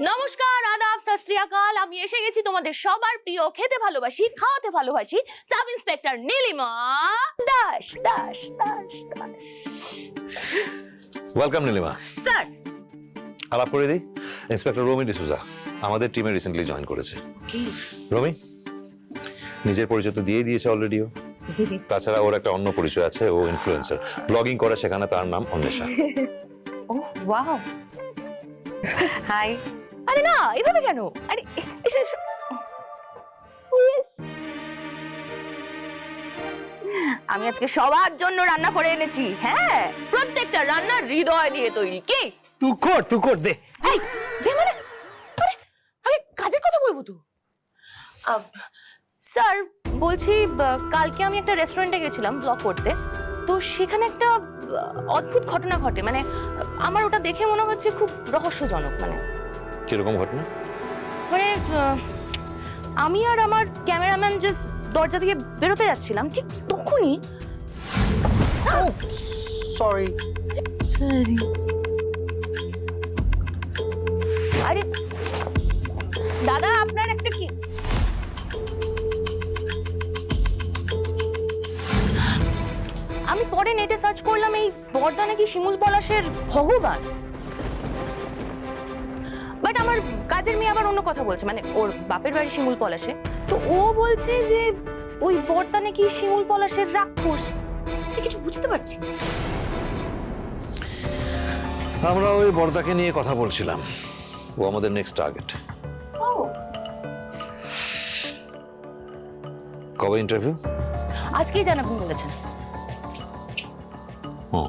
নমস্কার আদাব সত শ্রী আকাল আমি এসে গেছি তোমাদের সবার প্রিয় খেতে ভালোবাসি খাওয়াতে ভালোবাসি sub inspector Nilima Das Das Das Das. Welcome Nilima. Sir. আলাপ করে দিই। ইন্সপেক্টর রোমি ডিসুজা আমাদের টিমে রিসেন্টলি জয়েন করেছে। কি? রমি নিজের পরিচয় তো দিয়েই দিয়েছে অলরেডিও তাছাড়া ওর একটা অন্য পরিচয় আছে ও ইনফ্লুয়েন্সার ব্লগিং করে সেখানে তার নাম অন্বেষা। ও ওয়াও হাই আরে না এভাবে কেন? আরে এসো এসো। আমি আজকে সবার জন্য রান্না করে এনেছি হ্যাঁ? প্রত্যেকটা রান্না হৃদয় দিয়ে তৈরি কি? তুই কর তুই কর দে। এই দে মানে আরে আগে কাজের কথা বলব তো? স্যার বলছি কালকে আমি একটা রেস্টুরেন্টে গেছিলাম ব্লগ করতে। তো সেখানে একটা অদ্ভুত ঘটনা ঘটে। মানে আমার ওটা দেখে মনে হচ্ছে খুব রহস্যজনক মানে। কীরকম ঘটনা? মানে আমি আর আমার ক্যামেরাম্যান জাস্ট দরজা দিয়ে বেরোতে যাচ্ছিলাম ঠিক তখনই সরি আরে দাদা আপনার একটা কি? আমি পরে নেটে সার্চ করলাম এই বর্দা নাকি শিমুল পলাশের ভগবান। বাট আমার কাজের মেয়ে আবার অন্য কথা বলছে। মানে ওর বাপের বাড়ি শিমুল পলাশে। তো ও বলছে যে ওই বর্দা নাকি শিমুল পলাশের রাক্ষস। কিছু বুঝতে পারছি। আমরা ওই বর্দাকে নিয়ে কথা বলছিলাম। ও আমাদের নেক্সট টার্গেট কবে ইন্টারভিউ আজকেই জানাবেন বলেছেন হুম